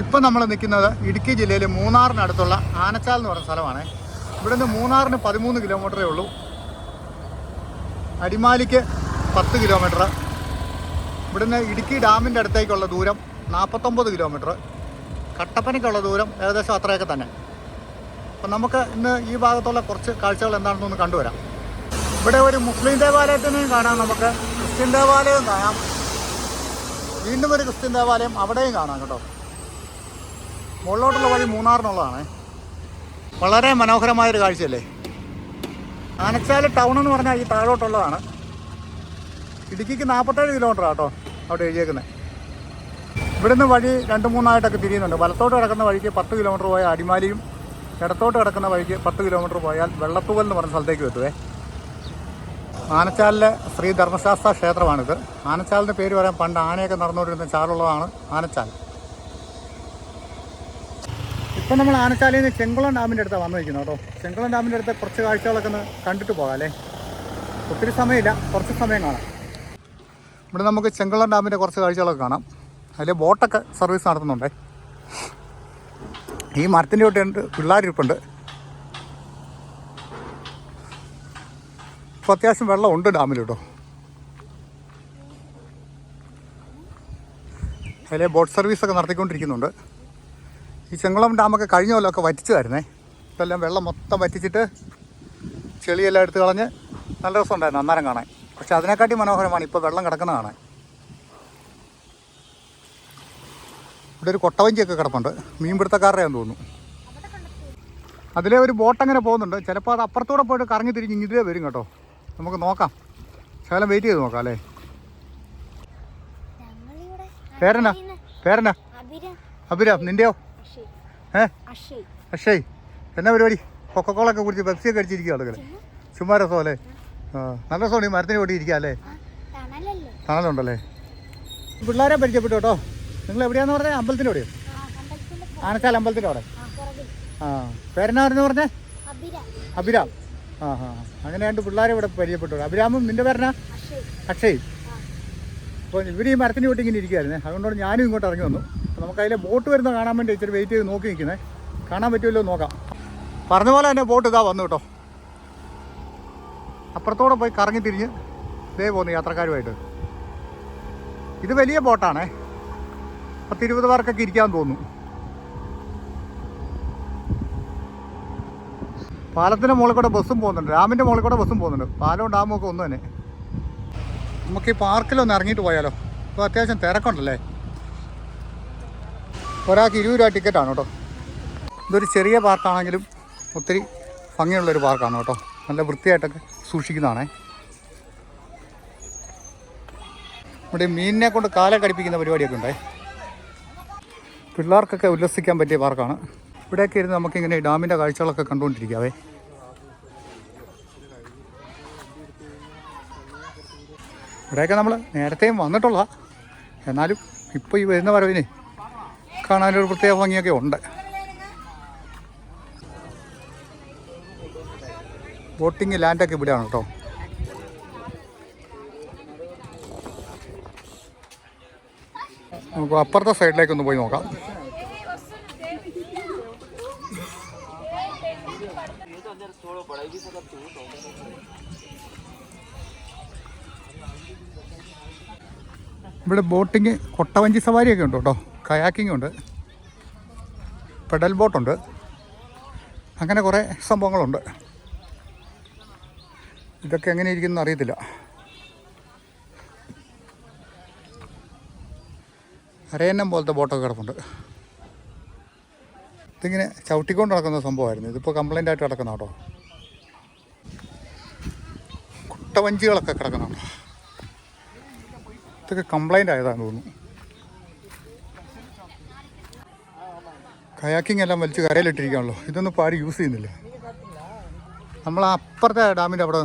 ഇപ്പം നമ്മൾ നിൽക്കുന്നത് ഇടുക്കി ജില്ലയിലെ മൂന്നാറിനടുത്തുള്ള ആനച്ചാൽ എന്ന് പറയുന്ന സ്ഥലമാണ്. ഇവിടെ നിന്ന് മൂന്നാറിന് പതിമൂന്ന് കിലോമീറ്ററേ ഉള്ളൂ. അടിമാലിക്ക് പത്ത് കിലോമീറ്റർ ഇവിടുന്ന് ഇടുക്കി ഡാമിന്റെ അടുത്തേക്കുള്ള ദൂരം നാൽപ്പത്തൊമ്പത് കിലോമീറ്റർ കട്ടപ്പനയ്ക്കുള്ള ദൂരം ഏകദേശം അത്രയൊക്കെ തന്നെ. അപ്പം നമുക്ക് ഇന്ന് ഈ ഭാഗത്തുള്ള കുറച്ച് കാഴ്ചകൾ എന്താണെന്നൊന്ന് കണ്ടുവരാം. ഇവിടെ ഒരു മുസ്ലിം ദേവാലയത്തിനെയും കാണാം നമുക്ക്. ക്രിസ്ത്യൻ ദേവാലയവും കാണാം. വീണ്ടും ഒരു ക്രിസ്ത്യൻ ദേവാലയം അവിടെയും കാണാം കേട്ടോ. മുകളിലോട്ടുള്ള വഴി മൂന്നാറിനുള്ളതാണ്. വളരെ മനോഹരമായൊരു കാഴ്ചയല്ലേ? ആനച്ചാൽ ടൗൺ എന്ന് പറഞ്ഞാൽ ഈ താഴോട്ടുള്ളതാണ്. ഇടുക്കിക്ക് നാൽപ്പത്തേഴ് കിലോമീറ്റർ ആട്ടോ അവിടെ എഴുതിയേക്കുന്നത് ഇവിടുന്ന് വഴി രണ്ട് മൂന്നായിട്ടൊക്കെ തിരിയുന്നുണ്ട്. വലത്തോട്ട് കിടക്കുന്ന വഴിക്ക് പത്ത് കിലോമീറ്റർ പോയാൽ അടിമാലിയും ഇടത്തോട്ട് കിടക്കുന്ന വഴിക്ക് പത്ത് കിലോമീറ്റർ പോയാൽ വെള്ളത്തൂവൽ എന്ന് പറഞ്ഞ സ്ഥലത്തേക്ക് എത്തുവേ. ആനച്ചാലിലെ ശ്രീ ധർമ്മശാസ്ത്ര ക്ഷേത്രമാണിത്. ആനച്ചാലിന്റെ പേര് പറയാൻ പണ്ട് ആനയൊക്കെ നടന്നുകൊണ്ടിരുന്ന ചാലുള്ളതാണ് ആനച്ചാൽ. ഇപ്പം നമ്മൾ ആനച്ചാലിൽ നിന്ന് ചെങ്കുളം ഡാമിന്റെ അടുത്താണ് വന്നു നിൽക്കുന്നത് കേട്ടോ. ചെങ്കുളം ഡാമിന്റെ അടുത്ത് കുറച്ച് കാഴ്ചകളൊക്കെ ഒന്ന് കണ്ടിട്ട് പോകാം അല്ലേ? ഒത്തിരി സമയമില്ല കുറച്ച് സമയം കാണാം. ഇവിടെ നമുക്ക് ചെങ്കുളം ഡാമിന്റെ കുറച്ച് കാഴ്ചകളൊക്കെ കാണാം. അതിൽ ബോട്ടൊക്കെ സർവീസ് നടത്തുന്നുണ്ടേ. ഈ മരത്തിന്റെ തൊട്ടുണ്ട് പിള്ളേരിപ്പുണ്ട് ഇപ്പോൾ അത്യാവശ്യം വെള്ളമുണ്ട് ഡാമിൽ കേട്ടോ. അതിലെ ബോട്ട് സർവീസൊക്കെ നടത്തിക്കൊണ്ടിരിക്കുന്നുണ്ട്. ഈ ചെങ്കുളം ഡാമൊക്കെ കഴിഞ്ഞ കൊല്ലമൊക്കെ വറ്റിച്ചതായിരുന്നേ. ഇതെല്ലാം വെള്ളം മൊത്തം വറ്റിച്ചിട്ട് ചെളിയെല്ലാം എടുത്ത് കളഞ്ഞ് നല്ല രസം ഉണ്ടായിരുന്നു അന്നേരം കാണാൻ. പക്ഷെ അതിനെക്കാട്ടി മനോഹരമാണ് ഇപ്പോൾ വെള്ളം കിടക്കുന്ന കാണാൻ. ഇവിടെ ഒരു കൊട്ടവഞ്ചിയൊക്കെ കിടപ്പുണ്ട്. മീൻപിടുത്തക്കാരുടെയാന്ന് തോന്നുന്നു. അതിലെ ഒരു ബോട്ട് അങ്ങനെ പോകുന്നുണ്ട്. ചിലപ്പോൾ അത് അപ്പുറത്തൂടെ പോയിട്ട് കറങ്ങി തിരിഞ്ഞ് ഇതിലേ വരും കേട്ടോ. നമുക്ക് നോക്കാം. ശകലം വെയിറ്റ് ചെയ്ത് നോക്കാം അല്ലേ? പേരെന്നാ? പേരെന്നാ? അഭിര നിന്റെയോ ഏ? അക്ഷയ്. എന്നാ പരിപാടി? കൊക്കക്കോളൊക്കെ കുടിച്ച് പെപ്സിയൊക്കെ അടിച്ചിരിക്കുക ആളുകൾ ചുമ്മാ രസം അല്ലേ ആ നല്ല രസമാണ് ഈ മരത്തിന് വേണ്ടി ഇരിക്കുക അല്ലേ? തണലുണ്ടല്ലേ? പിള്ളേരെ പരിചയപ്പെട്ടു കേട്ടോ. നിങ്ങൾ എവിടെയാന്ന് പറഞ്ഞത് അമ്പലത്തിന്റെ എവിടെയോ ആനച്ചാൽ അമ്പലത്തിന്റെ അവിടെ. ആ പേരെന്നായിരുന്നു പറഞ്ഞേ? അഭിര. ആ ആ അങ്ങനെ രണ്ട് പിള്ളേരെ ഇവിടെ പരിചയപ്പെട്ടു. അഭിരാമും നിന്റെ പേരനാ അക്ഷയ്. അപ്പോൾ ഇവർ ഈ മരത്തിന് വീട്ടിൽ ഇങ്ങനെ ഇരിക്കുമായിരുന്നേ അതുകൊണ്ടാണ് ഞാനും ഇങ്ങോട്ട് ഇറങ്ങി വന്നു. നമുക്ക് അതിലെ ബോട്ട് വരുന്ന കാണാൻ വേണ്ടി ഇച്ചിരി വെയിറ്റ് ചെയ്ത് നോക്കി നിൽക്കുന്നത് കാണാൻ പറ്റുമല്ലോ നോക്കാം. പറഞ്ഞ പോലെ തന്നെ ബോട്ട് ഇതാ വന്നു കേട്ടോ. അപ്പുറത്തോടെ പോയി കറങ്ങി തിരിഞ്ഞ് ഇതേ പോകുന്നു യാത്രക്കാരുമായിട്ട്. ഇത് വലിയ ബോട്ടാണേ. പത്തിരുപത് പേർക്കൊക്കെ ഇരിക്കാൻ തോന്നുന്നു. പാലത്തിന്റെ മുകളിൽ കൂടെ ബസ്സും പോകുന്നുണ്ട്. ഡാമിന്റെ മുകളിൽ കൂടെ ബസ്സും പോകുന്നുണ്ട്. പാലവും ഡാമും ഒക്കെ ഒന്ന് തന്നെ. നമുക്ക് ഈ പാർക്കിലൊന്ന് ഇറങ്ങിയിട്ട് പോയാലോ. ഇപ്പോൾ അത്യാവശ്യം തിരക്കുണ്ടല്ലേ? ഒരാൾക്ക് ഇരുപത് രൂപ ടിക്കറ്റാണ് കേട്ടോ. ഇതൊരു ചെറിയ പാർക്കാണെങ്കിലും ഒത്തിരി ഭംഗിയുള്ളൊരു പാർക്കാണ് കേട്ടോ. നല്ല വൃത്തിയായിട്ടൊക്കെ സൂക്ഷിക്കുന്നതാണേ. ഇവിടെ മീനിനെ കൊണ്ട് കാല കടിപ്പിക്കുന്ന പരിപാടിയൊക്കെ ഉണ്ടേ. പിള്ളേർക്കൊക്കെ ഉല്ലസിക്കാൻ പറ്റിയ പാർക്കാണ് ഇവിടെയൊക്കെ ഇരുന്ന് നമുക്കിങ്ങനെ ഡാമിന്റെ കാഴ്ചകളൊക്കെ കണ്ടുകൊണ്ടിരിക്കാവേ. ഇവിടെയൊക്കെ നമ്മൾ നേരത്തെയും വന്നിട്ടുള്ള എന്നാലും ഇപ്പോൾ ഈ വരുന്ന വരവിന് കാണാനൊരു പ്രത്യേക ഭംഗിയൊക്കെ ഉണ്ട്. ബോട്ടിങ് ലാൻഡൊക്കെ ഇവിടെയാണ് കേട്ടോ. നമുക്ക് അപ്പുറത്തെ സൈഡിലേക്ക് ഒന്ന് പോയി നോക്കാം. ഇവിടെ ബോട്ടിങ് കൊട്ടവഞ്ചി സവാരിയൊക്കെ ഉണ്ട് കേട്ടോ? കയാക്കിംഗ് ഉണ്ട്. പെഡൽ ബോട്ടുണ്ട് അങ്ങനെ കുറേ സംഭവങ്ങളുണ്ട്. ഇതൊക്കെ എങ്ങനെ ഇരിക്കുന്നു അറിയത്തില്ല. അരയന്നം പോലത്തെ ബോട്ടൊക്കെ കിടപ്പുണ്ട്. ഇതിങ്ങനെ ചവിട്ടിക്കൊണ്ട് നടക്കുന്ന സംഭവമായിരുന്നു. ഇതിപ്പോൾ കംപ്ലൈന്റ് ആയിട്ട് കിടക്കുന്ന കേട്ടോ. കുട്ടവഞ്ചികളൊക്കെ കിടക്കുന്നുണ്ടോ. ഇതൊക്കെ കംപ്ലൈന്റ് ആയതാണെന്ന് തോന്നുന്നു. കയാക്കിംഗ് എല്ലാം വലിച്ച് കരയിലിട്ടിരിക്കുകയാണല്ലോ. ഇതൊന്നും ഇപ്പോൾ ആരും യൂസ് ചെയ്യുന്നില്ല. നമ്മൾ അപ്പുറത്തെ ഡാമിന്റെ അവിടെ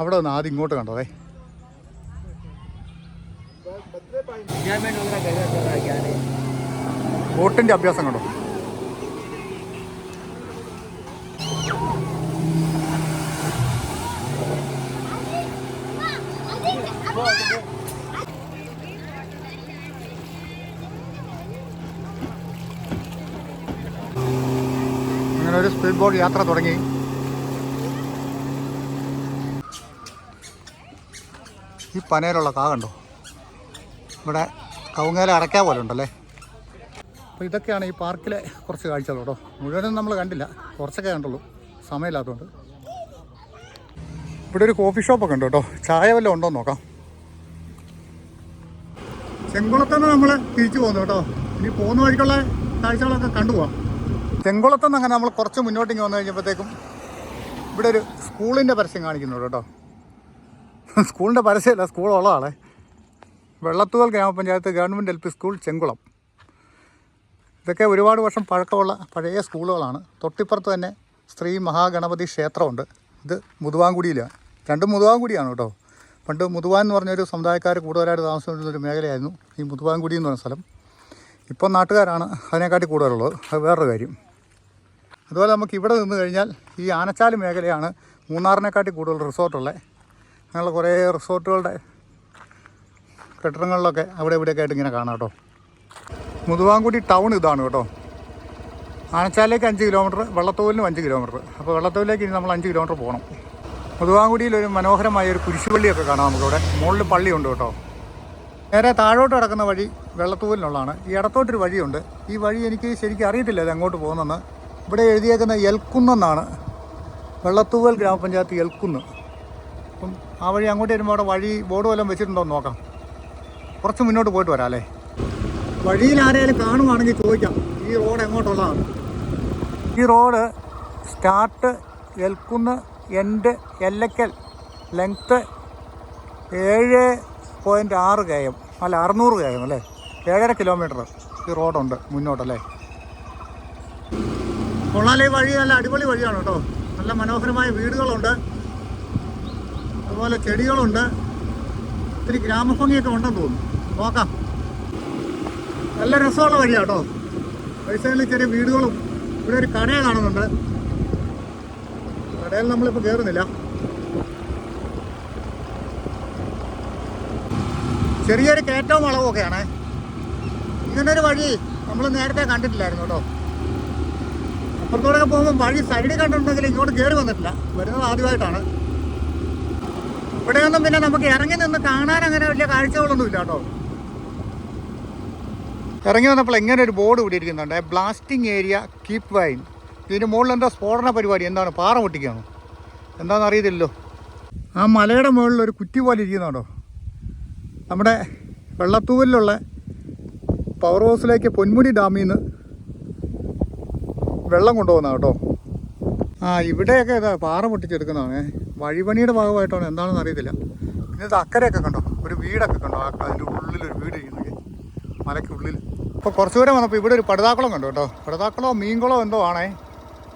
അവിടെ ഒന്ന് ആദ്യം ഇങ്ങോട്ട് കണ്ടതേ. ബോട്ടിന്റെ അഭ്യാസം കണ്ടോ? സ്പീഡ് ബോട്ട് യാത്ര തുടങ്ങി. ഈ പനയിലുള്ള കാ കണ്ടോ? ഇവിടെ കവുങ്ങേല അടയ്ക്കാ പോലെ ഉണ്ടല്ലേ? അപ്പോൾ ഇതൊക്കെയാണ് ഈ പാർക്കിലെ കുറച്ച് കാഴ്ചകൾ കേട്ടോ. മുഴുവനും നമ്മൾ കണ്ടില്ല. കുറച്ചൊക്കെ കണ്ടുള്ളൂ. സമയമില്ലാത്തതുകൊണ്ട്. ഇവിടെ ഒരു കോഫി ഷോപ്പൊക്കെ ഉണ്ട് കേട്ടോ. ചായ വല്ലതും ഉണ്ടോ നോക്കാം. ചെങ്കുളത്തുനിന്ന് നമ്മൾ തിരിച്ചു പോകുന്നു കേട്ടോ. ഇനി പോകുന്ന വഴിക്കുള്ള കാഴ്ചകളൊക്കെ കണ്ടുപോവാം ചെങ്കുളത്തുനിന്ന് അങ്ങനെ നമ്മൾ കുറച്ച് മുന്നോട്ടേക്ക് വന്നു കഴിഞ്ഞപ്പോഴത്തേക്കും ഇവിടെ ഒരു സ്കൂളിന്റെ പരസ്യം കാണിക്കുന്നുണ്ട് കേട്ടോ. സ്കൂളിന്റെ പരസ്യമല്ല സ്കൂൾ ഉള്ളതാണ്. വെള്ളത്തൂവൽ ഗ്രാമപഞ്ചായത്ത് government L P school Chenkulam. ഇതൊക്കെ ഒരുപാട് വർഷം പഴക്കമുള്ള പഴയ സ്കൂളുകളാണ്. തൊട്ടിപ്പുറത്ത് തന്നെ ശ്രീ മഹാഗണപതി ക്ഷേത്രമുണ്ട്. ഇത് മുതുവാങ്കുടിയിലാണ് രണ്ടും മുതുവാങ്കുടിയാണ് കേട്ടോ. പണ്ട് മുതുവാൻ എന്ന് പറഞ്ഞൊരു സമുദായക്കാർ കൂടുതലായിട്ട് താമസിച്ചുകൊണ്ടിരുന്ന ഒരു മേഖലയായിരുന്നു ഈ മുതുവാങ്കുടി എന്ന് പറഞ്ഞ സ്ഥലം. ഇപ്പം നാട്ടുകാരാണ് അതിനെക്കാട്ടി കൂടുതലുള്ളത്. അത് വേറൊരു കാര്യം. അതുപോലെ നമുക്ക് ഇവിടെ നിന്ന് കഴിഞ്ഞാൽ ഈ ആനച്ചാൽ മേഖലയാണ് മൂന്നാറിനെക്കാട്ടി കൂടുതൽ റിസോർട്ടുള്ളത് അങ്ങനെയുള്ള കുറേ റിസോർട്ടുകളുടെ കെട്ടിടങ്ങളിലൊക്കെ അവിടെ ഇവിടെയൊക്കെ ആയിട്ട് ഇങ്ങനെ കാണാം കേട്ടോ. മുതുവാങ്കുടി ടൗൺ ഇതാണ് കേട്ടോ. ആനച്ചാലിലേക്ക് അഞ്ച് കിലോമീറ്റർ വെള്ളത്തോലിനും അഞ്ച് കിലോമീറ്റർ. അപ്പോൾ വെള്ളത്തോലിലേക്ക് ഇനി നമ്മൾ അഞ്ച് കിലോമീറ്റർ പോകണം. മുതുവാങ്കുടിയിൽ ഒരു മനോഹരമായ ഒരു കുരിശുപള്ളിയൊക്കെ കാണാം നമുക്കിവിടെ. മുകളിൽ പള്ളിയുണ്ട് കേട്ടോ. നേരെ താഴോട്ട് കിടക്കുന്ന വഴി വെള്ളത്തൂലിനുള്ളതാണ്. ഈ ഇടത്തോട്ടൊരു വഴിയുണ്ട്. ഈ വഴി എനിക്ക് ശരിക്കും അറിയത്തില്ല ഇത് എങ്ങോട്ട് പോകുന്നെന്ന് ഇവിടെ എഴുതിയേക്കുന്ന എൽക്കുന്നെന്നാണ് വെള്ളത്തൂവൽ ഗ്രാമപഞ്ചായത്ത് എൽക്കുന്ന്. അപ്പം ആ വഴി അങ്ങോട്ട് വരുമ്പോൾ അവിടെ വഴി ബോർഡ് വല്ലതും വെച്ചിട്ടുണ്ടോ എന്ന് നോക്കാം. കുറച്ച് മുന്നോട്ട് പോയിട്ട് വരാം അല്ലേ? വഴിയിൽ ആരെങ്കിലും കാണുവാണെങ്കിൽ ചോദിക്കാം. ഈ റോഡ് എങ്ങോട്ടുള്ളതാണ്. ഈ road start Elkunnu end Ellakkal length ഏഴ് പോയിന്റ് ആറ് കെ അല്ല അറുന്നൂറ് കെ എം അല്ലേ? ഏഴര കിലോമീറ്റർ ഈ റോഡുണ്ട് മുന്നോട്ടല്ലേ? കൊള്ളാലെ വഴി നല്ല അടിപൊളി വഴിയാണ് കേട്ടോ. നല്ല മനോഹരമായ വീടുകളുണ്ട്. അതുപോലെ ചെടികളുണ്ട്. ഇത്തിരി ഗ്രാമഭംഗിയൊക്കെ ഉണ്ടെന്ന് തോന്നുന്നു. നോക്കാം. നല്ല രസമുള്ള വഴിയാണ് കേട്ടോ. പൈസയിൽ ചെറിയ വീടുകളും ഇവിടെ ഒരു കടയെ കാണുന്നുണ്ട്. കടയിൽ നമ്മളിപ്പോൾ കയറുന്നില്ല ചെറിയൊരു കയറ്റവും വളവും ഒക്കെയാണേ ഇങ്ങനൊരു വഴി നമ്മൾ നേരത്തെ കണ്ടിട്ടില്ലായിരുന്നു കേട്ടോ. അപ്പുറത്തോടെ പോകുമ്പോൾ വഴി സൈഡിൽ കണ്ടിട്ടുണ്ടെങ്കിൽ ഇങ്ങോട്ട് കയറി വന്നിട്ടില്ല. വരുന്നത് ആദ്യമായിട്ടാണ്. ഇവിടെയൊന്നും പിന്നെ നമുക്ക് ഇറങ്ങി നിന്ന് കാണാൻ അങ്ങനെ വലിയ കാഴ്ചകളൊന്നും ഇല്ല കേട്ടോ. ഇറങ്ങി വന്നപ്പോൾ എങ്ങനെ ഒരു ബോർഡ് ഇവിടെ ഇരിക്കുന്നുണ്ട് ബ്ലാസ്റ്റിംഗ് ഏരിയ കീപ്പ് വൈൻ ഇതിന് മുകളിൽ എന്താ സ്ഫോടന പരിപാടി? എന്താണ്? പാറ പൊട്ടിക്കുകയാണോ? എന്താണെന്ന് അറിയത്തില്ലല്ലോ. ആ മലയുടെ മുകളിൽ ഒരു കുറ്റി പോലെ ഇരിക്കുന്നുണ്ടോ? നമ്മുടെ വെള്ളത്തൂവിലുള്ള പവർ ഹൗസിലേക്ക് പൊന്മുടി ഡാമിൽ നിന്ന് വെള്ളം കൊണ്ടുപോകുന്ന കേട്ടോ. ആ ഇവിടെയൊക്കെ ഇതാ പാറ പൊട്ടിച്ചെടുക്കുന്നതാണ്. വഴിപണിയുടെ ഭാഗമായിട്ടാണ് എന്താണെന്ന് അറിയത്തില്ല. പിന്നെ ഇത് അക്കരയൊക്കെ കണ്ടോ? ഒരു വീടൊക്കെ കണ്ടോ? അതിന്റെ ഉള്ളിലൊരു വീട് ഇരിക്കുന്നത് മലയ്ക്ക് ഉള്ളിൽ. അപ്പോൾ കുറച്ച് ദൂരം വന്നപ്പോൾ ഇവിടെ ഒരു പടുതാക്കുളം കണ്ടു കേട്ടോ? പടുതാക്കുളമോ മീൻകുളമോ എന്തോ ആണേ.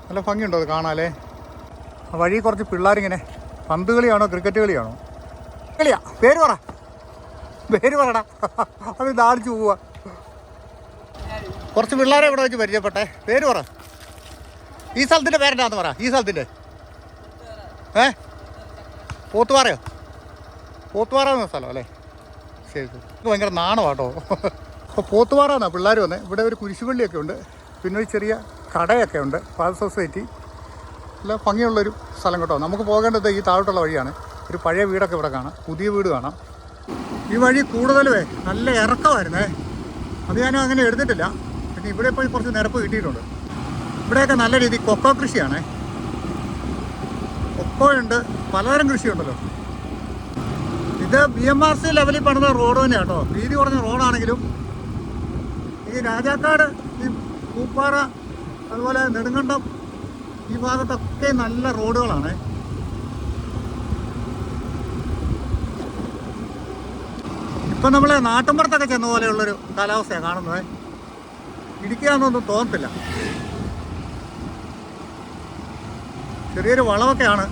നല്ല ഭംഗിയുണ്ടോ അത് കാണാല്ലേ? വഴി കുറച്ച് പിള്ളേരിങ്ങനെ പന്ത് കളിയാണോ ക്രിക്കറ്റ് കളിയാണോ? കളിയാ. പേര് പറ. പേര് പറടാ. അത് ദാടിച്ചു പോവാ കുറച്ച് പിള്ളേരെ ഇവിടെ വെച്ച് പരിചയപ്പെട്ടെ. പേര് പറ. ഈ സ്ഥലത്തിന്റെ പേരെന്താന്ന് പറ ഈ സ്ഥലത്തിന്റെ ഏ? പോത്തുപാറയോ? പോത്തുപാറ എന്ന സ്ഥലം അല്ലേ? ശരി ശരി. ഭയങ്കര നാണമാട്ടോ അപ്പോൾ പോത്തുപാറ എന്നാണ് പിള്ളേർ വന്നത് ഇവിടെ ഒരു കുരിശുപള്ളിയൊക്കെ ഉണ്ട്. പിന്നെ ഒരു ചെറിയ കടയൊക്കെ ഉണ്ട്. പാൽ സൊസൈറ്റി. നല്ല ഭംഗിയുള്ളൊരു സ്ഥലം കേട്ടോ. നമുക്ക് പോകേണ്ടത് ഈ താഴോട്ടുള്ള വഴിയാണ്. ഒരു പഴയ വീടൊക്കെ ഇവിടെ കാണാം. പുതിയ വീട് കാണാം. ഈ വഴി കൂടുതലുമേ നല്ല ഇറക്കമായിരുന്നേ. അത് ഞാനും അങ്ങനെ എടുത്തിട്ടില്ല പിന്നെ ഇവിടെ ഇപ്പോൾ കുറച്ച് നിരപ്പ് കിട്ടിയിട്ടുണ്ട്. ഇവിടെയൊക്കെ നല്ല രീതി കൊക്കോ കൃഷിയാണേ. കൊക്കോയുണ്ട് പലതരം കൃഷിയുണ്ടല്ലോ. ഇത് ബി എം ആർ സി ലെവലിൽ പണിത റോഡ് തന്നെയാണ് കേട്ടോ. വീതി കുറഞ്ഞ റോഡാണെങ്കിലും ഈ രാജാക്കാട് ഈ പൂപ്പാറ അതുപോലെ നെടുങ്കണ്ടം ഈ ഭാഗത്തൊക്കെ നല്ല റോഡുകളാണ്. ഇപ്പം നമ്മൾ നാട്ടുമ്പുറത്തൊക്കെ ചെന്ന പോലെയുള്ളൊരു കാലാവസ്ഥയാണ് കാണുന്നത്. ഇടിക്കുക എന്നൊന്നും തോന്നത്തില്ല. ചെറിയൊരു വളവൊക്കെയാണ്.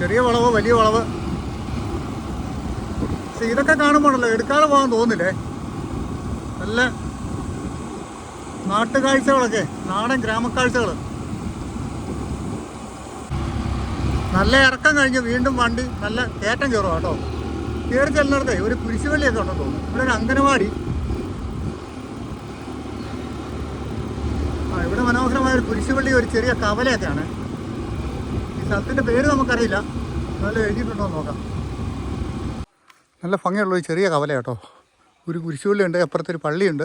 ചെറിയ വളവ് വലിയ വളവ്. പക്ഷെ ഇതൊക്കെ കാണുമ്പോഴല്ലോ എടുക്കാതെ പോകാൻ തോന്നില്ലേ? നല്ല നാട്ടുകാഴ്ചകളൊക്കെ നാടൻ ഗ്രാമക്കാഴ്ചകൾ നല്ല ഇറക്കം കഴിഞ്ഞ് വീണ്ടും വണ്ടി നല്ല കയറ്റം കയറും കേട്ടോ. കയറി ചെല്ലുന്നിടത്തെ ഒരു കുരിശുവള്ളിയൊക്കെ ഉണ്ടെന്ന് തോന്നുന്നു. ഇവിടെ ഒരു അംഗനവാടി ഇവിടെ ഒരു കുരിശുപള്ളി ഒരു ചെറിയ കവലയൊക്കെയാണ്. ഈ സ്ഥലത്തിന്റെ പേര് നമുക്കറിയില്ല. നല്ല എഴുതിയിട്ടുണ്ടോ നോക്കാം. നല്ല ഭംഗിയുള്ള ഒരു ചെറിയ കവല കേട്ടോ. ഒരു കുരിശുപള്ളി ഉണ്ട് അപ്പുറത്തൊരു പള്ളിയുണ്ട്.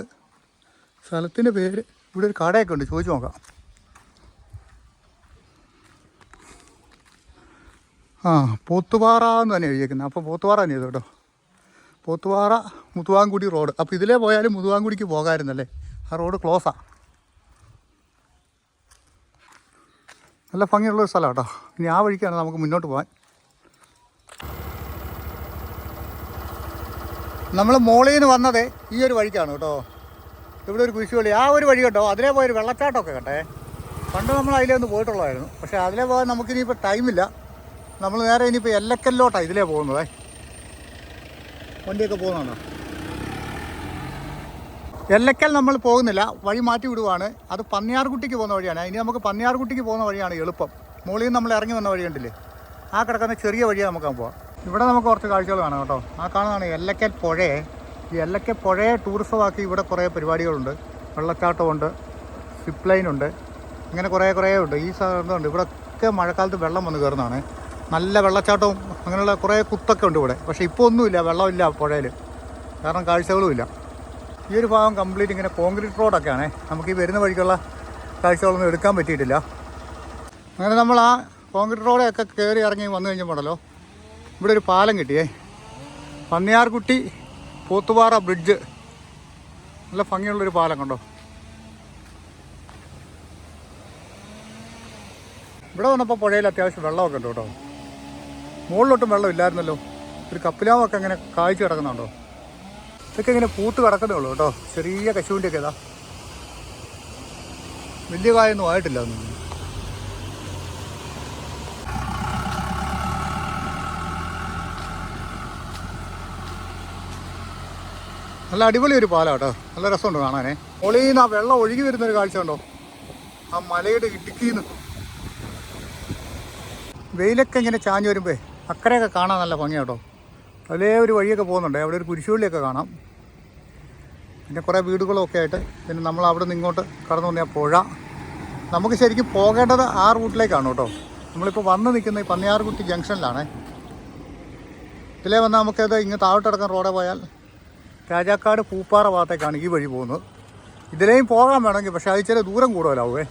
സ്ഥലത്തിന്റെ പേര് ഇവിടെ ഒരു കടയൊക്കെ ഉണ്ട് ചോദിച്ചു നോക്കാം. ആ പോത്തുപാറ എന്ന് തന്നെ എഴുതിയേക്കുന്നത്. അപ്പോൾ പോത്തുപാറ തന്നെ ചെയ്തു കേട്ടോ. പോത്തുപാറ മുതുവാങ്കുടി റോഡ്. അപ്പോൾ ഇതിലേ പോയാലും മുതുവാങ്കുടിക്ക് പോകാമായിരുന്നല്ലേ? ആ റോഡ് ക്ലോസാണ് നല്ല ഭംഗിയുള്ളൊരു സ്ഥലം കേട്ടോ. ഇനി ആ വഴിക്കാണ് നമുക്ക് മുന്നോട്ട് പോകാൻ നമ്മൾ മോളിൽ നിന്ന് വന്നത് ഈ ഒരു വഴിക്കാണ് കേട്ടോ. ഇവിടെ ഒരു കുരിശുപള്ളി ആ ഒരു വഴി കേട്ടോ. അതിലേ പോയൊരു വെള്ളച്ചാട്ടമൊക്കെ കേട്ടേ പണ്ട് നമ്മൾ അതിലേ ഒന്ന് പോയിട്ടുള്ളതായിരുന്നു. പക്ഷേ അതിലേ പോകാൻ നമുക്കിനിയിപ്പോൾ ടൈമില്ല. നമ്മൾ നേരെ ഇനിയിപ്പോൾ എല്ലക്കല്ലോട്ടാണ് ഇതിലേ പോകുന്നതേ. വണ്ടിയൊക്കെ പോകുന്നതാണോ? എല്ലക്കൽ നമ്മൾ പോകുന്നില്ല വഴി മാറ്റി വിടുവാണ്. അത് പന്നിയാർകുട്ടിക്ക് പോകുന്ന വഴിയാണ്. ഇനി നമുക്ക് പന്നിയാർകുട്ടിക്ക് പോകുന്ന വഴിയാണ് എളുപ്പം. മുകളിൽ നമ്മൾ ഇറങ്ങി വന്ന വഴി ആ കിടക്കുന്ന ചെറിയ വഴിയാണ് നമുക്ക് പോവാം. ഇവിടെ നമുക്ക് കുറച്ച് കാഴ്ചകൾ കാണാം കേട്ടോ. ആ കാണുന്നതാണ് എല്ലക്കൽ പുഴയെ. ഈ എല്ലക്കൽ പുഴയെ ടൂറിസമാക്കി ഇവിടെ കുറേ പരിപാടികളുണ്ട്. വെള്ളച്ചാട്ടമുണ്ട് സിപ്പ് ലൈനുണ്ട് അങ്ങനെ കുറേ കുറേ ഉണ്ട്. ഈ സാധനമുണ്ട് ഇവിടെയൊക്കെ മഴക്കാലത്ത് വെള്ളം വന്ന് കയറുന്നതാണ്. നല്ല വെള്ളച്ചാട്ടവും അങ്ങനെയുള്ള കുറേ കുത്തൊക്കെ ഉണ്ട് ഇവിടെ. പക്ഷേ ഇപ്പോൾ ഒന്നുമില്ല. വെള്ളമില്ല പുഴയിൽ. കാരണം കാഴ്ചകളും ഇല്ല. ഈ ഒരു ഭാഗം കംപ്ലീറ്റ് ഇങ്ങനെ കോൺക്രീറ്റ് റോഡൊക്കെയാണേ നമുക്ക് ഈ വരുന്ന വഴിക്കുള്ള കാഴ്ചകളൊന്നും എടുക്കാൻ പറ്റിയിട്ടില്ല. അങ്ങനെ നമ്മൾ ആ കോൺക്രീറ്റ് റോഡൊക്കെ കയറി ഇറങ്ങി വന്നു കഴിഞ്ഞപ്പോഴല്ലോ ഇവിടെ ഒരു പാലം കിട്ടിയേ. പന്നിയാർകുട്ടി പോത്തുപാറ ബ്രിഡ്ജ് നല്ല ഭംഗിയുള്ളൊരു പാലം കണ്ടോ? ഇവിടെ വന്നപ്പോൾ പുഴയിൽ അത്യാവശ്യം വെള്ളമൊക്കെ ഉണ്ട് കേട്ടോ. മുകളിലോട്ടും വെള്ളം ഇല്ലായിരുന്നല്ലോ ഒരു കപ്പിലാവൊക്കെ അങ്ങനെ കാഴ്ച കിടക്കുന്നുണ്ടോ? ഇതൊക്കെ ഇങ്ങനെ പൂത്ത് കിടക്കുന്നേ ഉള്ളൂ കേട്ടോ. ചെറിയ കശുവിന്റെയൊക്കെ ഇതാ. വലിയ കായൊന്നും ആയിട്ടില്ല ഒന്നും നല്ല അടിപൊളി ഒരു പാലാ കേട്ടോ. നല്ല രസമുണ്ട് കാണാനേ. നിന്ന് ആ വെള്ളം ഒഴുകി വരുന്നൊരു കാഴ്ച ഉണ്ടോ ആ മലയുടെ ഇടുക്കിന്ന്. വെയിലൊക്കെ ഇങ്ങനെ ചാഞ്ഞു വരുമ്പോൾ അക്കരെയൊക്കെ കാണാൻ നല്ല ഭംഗിയാ കേട്ടോ. അതിലേ ഒരു വഴിയൊക്കെ പോകുന്നുണ്ട്. അവിടെ ഒരു കുരിശുപള്ളിയൊക്കെ കാണാം. പിന്നെ കുറേ വീടുകളൊക്കെ ആയിട്ട് പിന്നെ നമ്മൾ അവിടെ നിന്ന് ഇങ്ങോട്ട് കടന്നു വന്ന പുഴ. നമുക്ക് ശരിക്കും പോകേണ്ടത് ആ റൂട്ടിലേക്കാണ് കേട്ടോ. നമ്മളിപ്പോൾ വന്ന് നിൽക്കുന്ന ഈ പന്നിയാർകുട്ടി ജംഗ്ഷനിലാണ്. ഇതിലേ വന്നാൽ നമുക്കത് ഇങ്ങ് താഴോട്ടിടക്കാൻ റോഡെ പോയാൽ രാജാക്കാട് പൂപ്പാറ ഭാഗത്തേക്കാണ് ഈ വഴി പോകുന്നത്. ഇതിലേയും പോകാൻ വേണമെങ്കിൽ പക്ഷേ അത് ചില ദൂരം കൂടുതലാവേ.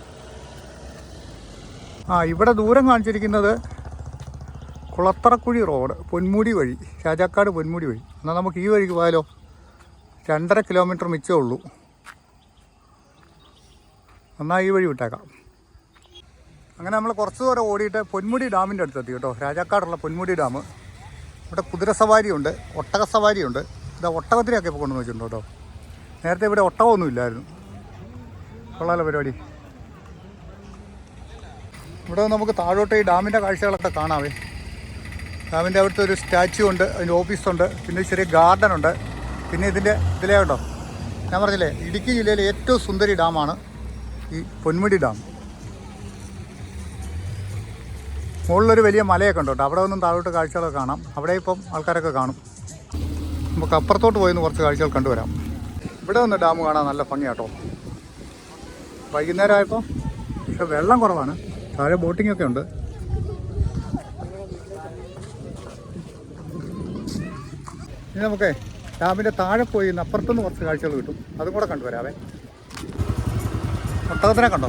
ആ ഇവിടെ ദൂരം കാണിച്ചിരിക്കുന്നത് കുളത്തറക്കുഴി റോഡ് പൊന്മുടി വഴി രാജാക്കാട് പൊന്മുടി വഴി. എന്നാൽ നമുക്ക് ഈ വഴിക്ക് പോയാലോ? രണ്ടര കിലോമീറ്റർ മിച്ചമേ ഉള്ളൂ. എന്നാൽ ഈ വഴി വിട്ടേക്കാം. അങ്ങനെ നമ്മൾ കുറച്ച് ദൂരം ഓടിയിട്ട് പൊന്മുടി ഡാമിന്റെ അടുത്തെത്തി കേട്ടോ. രാജാക്കാടുള്ള പൊന്മുടി ഡാം. ഇവിടെ കുതിര സവാരിയുണ്ട് ഒട്ടക സവാരിയുണ്ട്. ഇതാ ഒട്ടകത്തിനെയൊക്കെ ഇപ്പോൾ കൊണ്ടുവന്ന് വെച്ചിട്ടുണ്ട് കേട്ടോ. നേരത്തെ ഇവിടെ ഒട്ടകമൊന്നും ഇല്ലായിരുന്നു. കൊള്ളാലോ പരിപാടി. ഇവിടെ നമുക്ക് താഴോട്ട് ഈ ഡാമിന്റെ കാഴ്ചകളൊക്കെ കാണാവേ. ഡാമിന്റെ അവിടുത്തെ ഒരു സ്റ്റാച്ചു ഉണ്ട് അതിന്റെ ഓഫീസുണ്ട് പിന്നെ ചെറിയ ഗാർഡൻ ഉണ്ട്. പിന്നെ ഇതിന്റെ ഇതിലേ ഉണ്ടോ? ഞാൻ പറഞ്ഞില്ലേ ഇടുക്കി ജില്ലയിലെ ഏറ്റവും സുന്ദരി ഡാമാണ് ഈ പൊന്മുടി ഡാം. മുകളിലൊരു വലിയ മലയൊക്കെ ഉണ്ട് കേട്ടോ. അവിടെ ഒന്നും താഴോട്ട് കാഴ്ചകളൊക്കെ കാണാം. അവിടെ ഇപ്പം ആൾക്കാരൊക്കെ കാണും. നമുക്ക് അപ്പുറത്തോട്ട് പോയി കുറച്ച് കാഴ്ചകൾ കണ്ടുവരാം. ഇവിടെ ഒന്ന് ഡാം കാണാൻ നല്ല ഭംഗിയാട്ടോ. വൈകുന്നേരം ആയപ്പോൾ പക്ഷെ വെള്ളം കുറവാണ്. താഴെ ബോട്ടിംഗ് ഒക്കെ ഉണ്ട്. ഇനി നമുക്ക് ഡാമിന്റെ താഴെ പോയി നിന്ന് അപ്പുറത്തുനിന്ന് കുറച്ച് കാഴ്ചകൾ കിട്ടും. അതും കൂടെ കണ്ടുവരാവേ. ഒട്ടകത്തിനെ കണ്ടോ?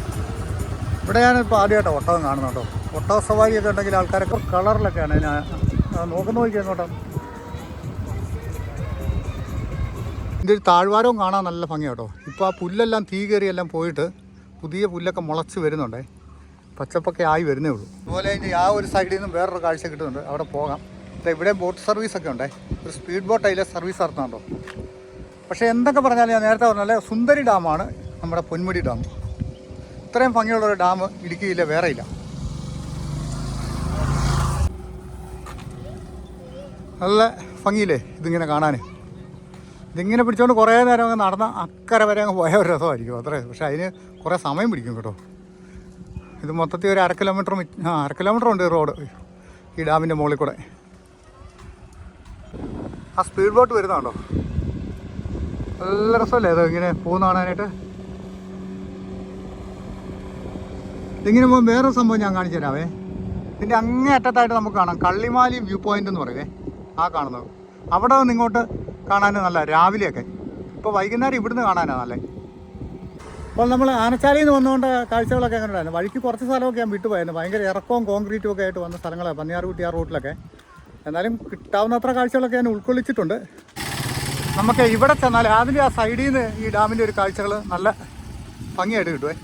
ഇവിടെ ഞാനിപ്പോൾ ആദ്യമായിട്ടോ ഒട്ടകം കാണുന്നുണ്ടോ ഒട്ടക സവാരിയൊക്കെ ഉണ്ടെങ്കിൽ ആൾക്കാരൊക്കെ കളറിലൊക്കെയാണ്. ഞാൻ നോക്കുന്ന നോക്കി അങ്ങോട്ടോ ഇതിന്റെ ഒരു താഴ്വാരവും കാണാൻ നല്ല ഭംഗിയാട്ടോ ഇപ്പോൾ ആ പുല്ലെല്ലാം തീ കയറിയെല്ലാം പോയിട്ട് പുതിയ പുല്ലൊക്കെ മുളച്ച് വരുന്നുണ്ടേ. പച്ചപ്പൊക്കെ ആയി വരുന്നേ ഉള്ളൂ. അതുപോലെ ഇനി ആ ഒരു സൈഡിൽ നിന്നും വേറൊരു കാഴ്ച കിട്ടുന്നുണ്ട്. അവിടെ പോകാം. ഇവിടെ ബോട്ട് സർവീസൊക്കെ ഉണ്ടേ. ഒരു സ്പീഡ് ബോട്ട് അതിലെ സർവീസ് നടത്തുന്നുണ്ടോ പക്ഷേ എന്തൊക്കെ പറഞ്ഞാലും ഞാൻ നേരത്തെ പറഞ്ഞാൽ സുന്ദരി ഡാമാണ് നമ്മുടെ പൊന്മുടി ഡാം ഇത്രയും ഭംഗിയുള്ള ഒരു ഡാം ഇടുക്കിയില്ല വേറെ ഇല്ല. നല്ല ഭംഗിയില്ലേ ഇതിങ്ങനെ കാണാൻ ഇതിങ്ങനെ പിടിച്ചുകൊണ്ട് കുറേ നേരം അങ്ങ് നടന്ന അക്കരെ വരെ അങ്ങ് പോയ ഒരു രസമായിരിക്കും അത്രേ. പക്ഷേ അതിന് കുറേ സമയം പിടിക്കും കേട്ടോ. ഇത് മൊത്തത്തിൽ ഒരു അര കിലോമീറ്റർ ആ അര കിലോമീറ്റർ ഉണ്ട് റോഡ് ഈ ഡാമിന്റെ മുകളിൽ കൂടെ. ആ സ്പീഡ് ബോട്ട് വരുന്നുണ്ടോ നല്ല രസമല്ലേ അത് ഇങ്ങനെ പോകുന്ന കാണാനായിട്ട്? ഇങ്ങനെ പോകുമ്പോൾ വേറെ സംഭവം ഞാൻ കാണിച്ചു തരാമേ ഇതിന്റെ അങ്ങേ അറ്റത്തായിട്ട് നമുക്ക് കാണാം. കള്ളിമാലി വ്യൂ പോയിന്റ് എന്ന് പറയുന്നത് ആ കാണുന്നത്. അവിടെ നിന്ന് ഇങ്ങോട്ട് കാണാൻ നല്ല രാവിലെയൊക്കെ. ഇപ്പോൾ വൈകുന്നേരം ഇവിടുന്ന് കാണാനാണ് നല്ലേ? അപ്പോൾ നമ്മൾ ആനച്ചാലിൽ നിന്ന് വന്നുകൊണ്ട് കാഴ്ചകളൊക്കെ എങ്ങനെ ഉണ്ടായിരുന്നു വഴിക്ക് കുറച്ച് സ്ഥലമൊക്കെ ഞാൻ വിട്ടുപോയായിരുന്നു ഭയങ്കര ഇറക്കവും കോൺക്രീറ്റും ഒക്കെ ആയിട്ട് വന്ന സ്ഥലങ്ങളാണ് പന്നിയാറുകുട്ടി ആ റൂട്ടിലൊക്കെ എന്നാലും കിട്ടാവുന്നത്ര കാഴ്ചകളൊക്കെ ഞാൻ ഉൾക്കൊള്ളിച്ചിട്ടുണ്ട്. നമുക്ക് ഇവിടെ ചെന്നാൽ അതിന്റെ ആ സൈഡിൽ നിന്ന് ഈ ഡാമിന്റെ ഒരു കാഴ്ചകൾ നല്ല ഭംഗിയായിട്ട് കിട്ടുവേ.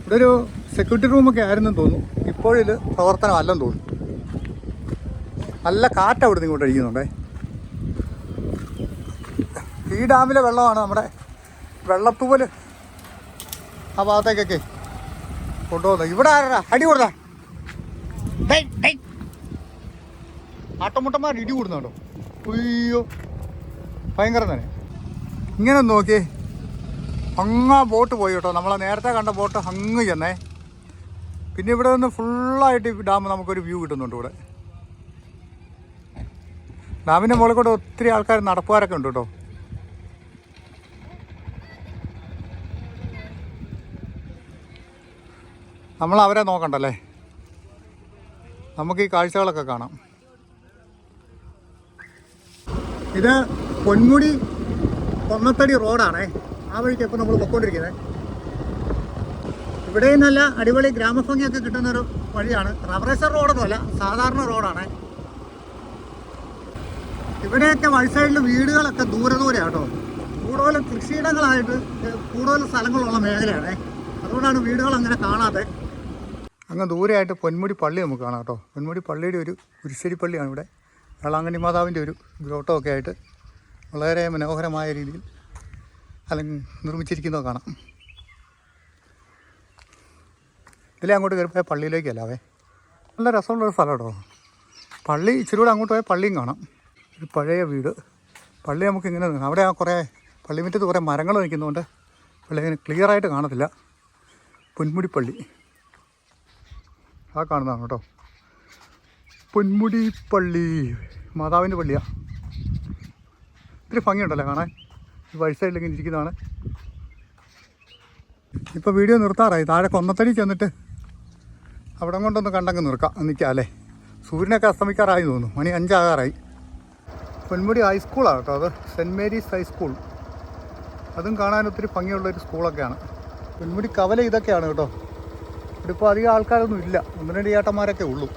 ഇവിടെ ഒരു സെക്യൂരിറ്റി റൂമൊക്കെ ആയിരുന്നു തോന്നുന്നു. ഇപ്പോഴിത് പ്രവർത്തനം അല്ലെന്ന് തോന്നുന്നു. നല്ല കാറ്റ് അവിടെ നിന്ന് ഇങ്ങോട്ട് ഈ ഡാമിലെ വെള്ളമാണ് നമ്മുടെ വെള്ളത്തൂവൽ ആ ഭാഗത്തേക്കൊക്കെ കൊണ്ടുപോകുന്നത്. ഇവിടെ ആരാ? അടി കൊടുത്താ. ആട്ടമുട്ടന്മാർ ഇടി കൂടുന്നുണ്ടോ? അയ്യോ ഭയങ്കര തന്നെ ഇങ്ങനെ ഒന്ന് നോക്കിയേ. അങ്ങ് ബോട്ട് പോയി കേട്ടോ. നമ്മളെ നേരത്തെ കണ്ട ബോട്ട് അങ്ങ് ചെന്നേ. പിന്നെ ഇവിടെ നിന്ന് ഫുള്ളായിട്ട് ഡാം നമുക്കൊരു വ്യൂ കിട്ടുന്നുണ്ട് ഇവിടെ. ഡാമിന്റെ മുകളിൽ കൂടെ ഒത്തിരി ആൾക്കാർ നടപ്പുകാരൊക്കെ ഉണ്ട് കേട്ടോ. നമ്മൾ അവരെ നോക്കണ്ടല്ലേ? നമുക്ക് ഈ കാഴ്ചകളൊക്കെ കാണാം. ഇത് പൊന്മുടി കൊന്നത്തടി റോഡാണേ. ആ വഴിക്ക് ഇപ്പോൾ നമ്മൾ പൊക്കോണ്ടിരിക്കുന്നത് ഇവിടെ നല്ല അടിപൊളി ഗ്രാമഭംഗിയൊക്കെ കിട്ടുന്നൊരു വഴിയാണ്. റബറേസർ റോഡൊന്നുമല്ല സാധാരണ റോഡാണ്. ഇവിടെയൊക്കെ വഴി സൈഡിൽ വീടുകളൊക്കെ ദൂരെ ദൂരെ കേട്ടോ കൂടുതലും കൃഷിയിടങ്ങളായിട്ട് കൂടുതൽ സ്ഥലങ്ങളുള്ള മേഖലയാണ്. അതുകൊണ്ടാണ് വീടുകൾ അങ്ങനെ കാണാതെ അങ്ങ് ദൂരെയായിട്ട് പൊന്മുടി പള്ളി നമുക്ക് കാണാം കേട്ടോ. പൊന്മുടി പള്ളിയുടെ ഒരു കുരിശ്ശേരി പള്ളിയാണ് ഇവിടെ. വേളാങ്കണ്ണി മാതാവിന്റെ ഒരു ഗ്രോട്ടോ ഒക്കെ ആയിട്ട് വളരെ മനോഹരമായ രീതിയിൽ അല്ലെങ്കിൽ നിർമ്മിച്ചിരിക്കുന്നത് കാണാം. ഇതിലെ അങ്ങോട്ട് കയറി പോയാൽ പള്ളിയിലേക്കല്ലാവേ നല്ല രസമുള്ളൊരു സ്ഥലം കേട്ടോ പള്ളി ഇച്ചിരി കൂടെ അങ്ങോട്ട് പോയാൽ പള്ളിയും കാണാം. ഒരു പഴയ വീട്. പള്ളി നമുക്ക് ഇങ്ങനെ. അവിടെ ആ കുറേ പള്ളിമുറ്റത്ത് കുറേ മരങ്ങൾ നിൽക്കുന്നതുകൊണ്ട് പള്ളി അങ്ങനെ ക്ലിയറായിട്ട് കാണത്തില്ല. പൊന്മുടി പള്ളി ആ കാണുന്നതാണ് കേട്ടോ. പൊന്മുടി പള്ളി. മാതാവിന്റെ പള്ളിയാണ് ഇത്തിരി ഭംഗിയുണ്ടല്ലോ കാണാൻ? വഴി ഇങ്ങനെ ഇരിക്കുന്നതാണ്. ഇപ്പോൾ വീഡിയോ നിർത്താറായി. താഴെ കൊന്നത്തടി ചെന്നിട്ട് അവിടെ കൊണ്ടൊന്ന് കണ്ടങ്ങ് നിർക്കാം. നിൽക്കാം അല്ലേ? സൂര്യനൊക്കെ അസ്തമിക്കാറായി തോന്നുന്നു. മണി അഞ്ചാകാറായി. പൊന്മുടി ഹൈസ്കൂളാണ് കേട്ടോ അത്. സെന്റ് മേരീസ് ഹൈസ്കൂൾ അതും കാണാൻ ഒത്തിരി ഭംഗിയുള്ളൊരു സ്കൂളൊക്കെയാണ്. പൊന്മുടി കവല ഇതൊക്കെയാണ് കേട്ടോ. ഇവിടെ ഇപ്പോൾ അധികം ആൾക്കാരൊന്നും ഇല്ല. ഒന്ന് രണ്ട് ചേട്ടന്മാരൊക്കെ ഉള്ളൂ.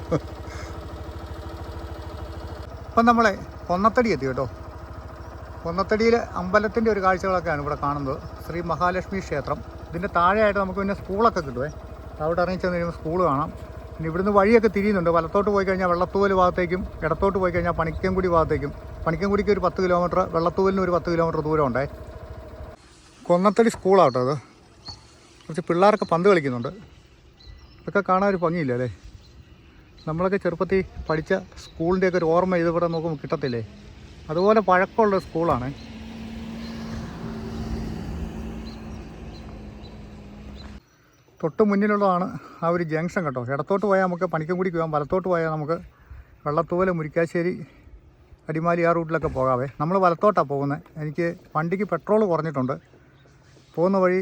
ഇപ്പം നമ്മളെ കൊന്നത്തടി എത്തി കേട്ടോ. കൊന്നത്തടിയിൽ അമ്പലത്തിന്റെ ഒരു കാഴ്ചകളൊക്കെയാണ് ഇവിടെ കാണുന്നത്. ശ്രീ മഹാലക്ഷ്മി ക്ഷേത്രം. ഇതിന്റെ താഴെയായിട്ട് നമുക്ക് പിന്നെ സ്കൂളൊക്കെ കിട്ടുമേ അവിടെ ഇറങ്ങി ചെന്ന് കഴിയുമ്പോൾ സ്കൂൾ കാണാം. പിന്നെ ഇവിടുന്ന് വഴിയൊക്കെ തിരിയുന്നുണ്ട്. വലത്തോട്ട് പോയി കഴിഞ്ഞാൽ വെള്ളത്തൂവൽ ഭാഗത്തേക്കും ഇടത്തോട്ട് പോയി കഴിഞ്ഞാൽ പണിക്കൻകുടി ഭാഗത്തേക്കും. പണിക്കൻകുടിക്ക് ഒരു പത്ത് കിലോമീറ്റർ വെള്ളത്തൂവലിന് ഒരു പത്ത് കിലോമീറ്റർ ദൂരം ഉണ്ടേ കൊന്നത്തടി സ്കൂളാട്ടോ അത്. കുറച്ച് പിള്ളേരൊക്കെ പന്ത് കളിക്കുന്നുണ്ട്. ഇതൊക്കെ കാണാൻ ഒരു ഭംഗിയില്ല അല്ലേ? നമ്മളൊക്കെ ചെറുപ്പത്തിൽ പഠിച്ച സ്കൂളിന്റെയൊക്കെ ഒരു ഓർമ്മ ഇതിവിടെ നോക്കുമ്പോൾ കിട്ടത്തില്ലേ? അതുപോലെ പഴക്കമുള്ള സ്കൂളാണ്. തൊട്ട് മുന്നിലുള്ളതാണ് ആ ഒരു ജംഗ്ഷൻ കേട്ടോ. ഇടത്തോട്ട് പോയാൽ നമുക്ക് പണിക്കൻകുടിക്ക് പോകാം. വലത്തോട്ട് പോയാൽ നമുക്ക് വെള്ളത്തൂവല മുരിക്കാശ്ശേരി അടിമാലി ആ റൂട്ടിലൊക്കെ പോകാവേ. നമ്മൾ വലത്തോട്ടാണ് പോകുന്നത് എനിക്ക് വണ്ടിക്ക് പെട്രോൾ കുറഞ്ഞിട്ടുണ്ട്. പോകുന്ന വഴി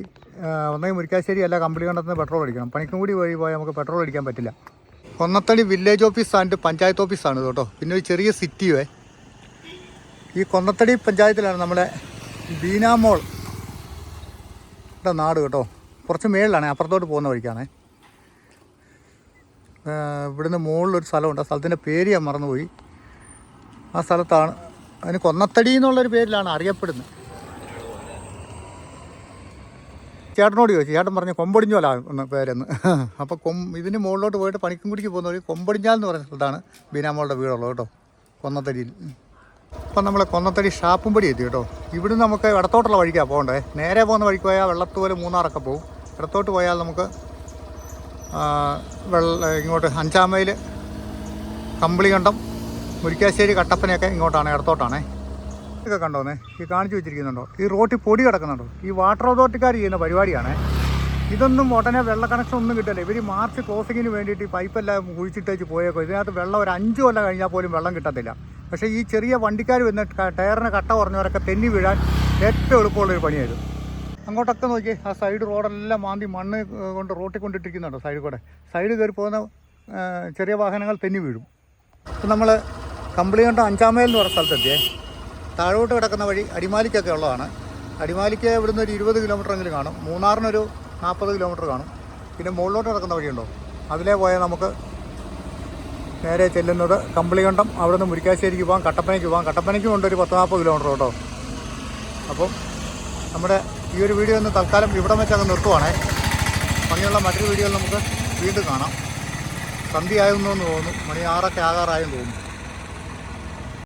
ഒന്നെങ്കിൽ മുരിക്കാശ്ശേരി അല്ല കമ്പളി കണ്ടത്തിന് പെട്രോൾ അടിക്കണം പണിക്കൻകുടി വഴി പോയാൽ നമുക്ക് പെട്രോൾ അടിക്കാൻ പറ്റില്ല. Konnathady village office and panchayat ഓഫീസാണ് കേട്ടോ. പിന്നെ ഒരു ചെറിയ സിറ്റിയുവേ ഈ കൊന്നത്തടി പഞ്ചായത്തിലാണ് നമ്മുടെ ബീനാമോൾ നാട് കേട്ടോ. കുറച്ച് മേളിലാണ് അപ്പുറത്തോട്ട് പോകുന്ന വഴിക്കാണ്. ഇവിടുന്ന് മുകളിലൊരു സ്ഥലമുണ്ട്. ആ സ്ഥലത്തിന്റെ പേര് ഞാൻ മറന്നുപോയി. ആ സ്ഥലത്താണ് അതിന് കൊന്നത്തടി എന്നുള്ളൊരു പേരിലാണ് അറിയപ്പെടുന്നത്. ചേട്ടനോട് ചോദിച്ചു. ചേട്ടൻ പറഞ്ഞു കൊമ്പടിഞ്ഞോല പേരെന്ന്. അപ്പോൾ കൊം ഇതിന് മുകളിലോട്ട് പോയിട്ട് പണിക്കുംകുടിക്ക് പോകുന്ന വഴി കൊമ്പടിഞ്ഞാൽ എന്ന് പറയുന്ന സ്ഥലത്താണ് ബീനാമോളുടെ വീടുള്ളത് കേട്ടോ കൊന്നത്തടിയിൽ ഇപ്പം നമ്മൾ കൊന്നത്തടി ഷാപ്പുംപടി എത്തി കേട്ടോ. ഇവിടുന്ന് നമുക്ക് ഇടത്തോട്ടുള്ള വഴിക്കാണ് പോകണ്ടേ. നേരെ പോകുന്ന വഴിക്ക് പോയാൽ വെള്ളത്തുപോലെ മൂന്നാറൊക്കെ പോകും. ഇടത്തോട്ട് പോയാൽ നമുക്ക് വെള്ള ഇങ്ങോട്ട് അഞ്ചാം മൈൽ കമ്പിളികണ്ടം മുരിക്കാശ്ശേരി കട്ടപ്പനയൊക്കെ ഇങ്ങോട്ടാണ് ഇടത്തോട്ടാണേ. ഇതൊക്കെ കണ്ടോന്നേ? ഈ കാണിച്ചു വെച്ചിരിക്കുന്നുണ്ടോ? ഈ റോട്ടിൽ പൊടി കിടക്കുന്നുണ്ടോ? ഈ വാട്ടർ അതോറിറ്റിക്കാർ ചെയ്യുന്ന പരിപാടിയാണേ. ഇതൊന്നും ഉടനെ വെള്ള കണക്ഷൻ ഒന്നും കിട്ടില്ല? ഇവർ മാർച്ച് ക്ലോസിങ്ങിന് വേണ്ടിയിട്ട് ഈ പൈപ്പെല്ലാം കുഴിച്ചിട്ടേച്ച് പോയേക്കോ. ഇതിനകത്ത് വെള്ളം ഒരു അഞ്ച് കൊല്ലം കഴിഞ്ഞാൽ പോലും വെള്ളം കിട്ടത്തില്ല. പക്ഷേ ഈ ചെറിയ വണ്ടിക്കാർ വന്ന് ടയറിന് കട്ട കുറഞ്ഞവരൊക്കെ തെന്നി വീഴാൻ ഏറ്റവും എളുപ്പമുള്ളൊരു പണിയായിരുന്നു. അങ്ങോട്ടൊക്കെ നോക്കി ആ സൈഡ് റോഡെല്ലാം മാന്തി മണ്ണ് കൊണ്ട് റോട്ടിൽ കൊണ്ടിട്ടിരിക്കുന്നുണ്ട് സൈഡിൽ കൂടെ? സൈഡ് കയറി പോകുന്ന ചെറിയ വാഹനങ്ങൾ തെന്നി വീഴും. ഇപ്പം നമ്മൾ കമ്പിളി കൊണ്ട് അഞ്ചാമേൽ എന്ന് പറഞ്ഞ സ്ഥലത്തെത്തിയേ. താഴോട്ട് കിടക്കുന്ന വഴി അടിമാലിക്കൊക്കെ ഉള്ളതാണ്. അടിമാലിക്ക് ഇവിടുന്ന് ഒരു ഇരുപത് കിലോമീറ്റർ എങ്കിലും കാണും. മൂന്നാറിനൊരു നാൽപ്പത് കിലോമീറ്റർ കാണും. പിന്നെ മുകളിലോട്ട് കിടക്കുന്ന വഴിയുണ്ടോ? അതിലേ പോയാൽ നമുക്ക് നേരെ ചെല്ലുന്നത് കമ്പിളികണ്ടം അവിടെ നിന്ന് മുരിക്കാശ്ശേരിക്ക് പോകാം കട്ടപ്പനയ്ക്ക് പോകാം കട്ടപ്പനയ്ക്കും ഉണ്ട് ഒരു പത്ത് നാൽപ്പത് കിലോമീറ്റർ കേട്ടോ. അപ്പം നമ്മുടെ ഈ ഒരു വീഡിയോ ഒന്ന് തൽക്കാലം ഇവിടെ വെച്ച് അങ്ങ് നിർത്തുവാണേ. ഭംഗിയുള്ള മറ്റൊരു വീഡിയോയിൽ നമുക്ക് വീണ്ടും കാണാം. സന്ധ്യ ആയെന്ന് തോന്നുന്നു. മണി ആറൊക്കെ ആകാറായെന്ന് തോന്നുന്നു.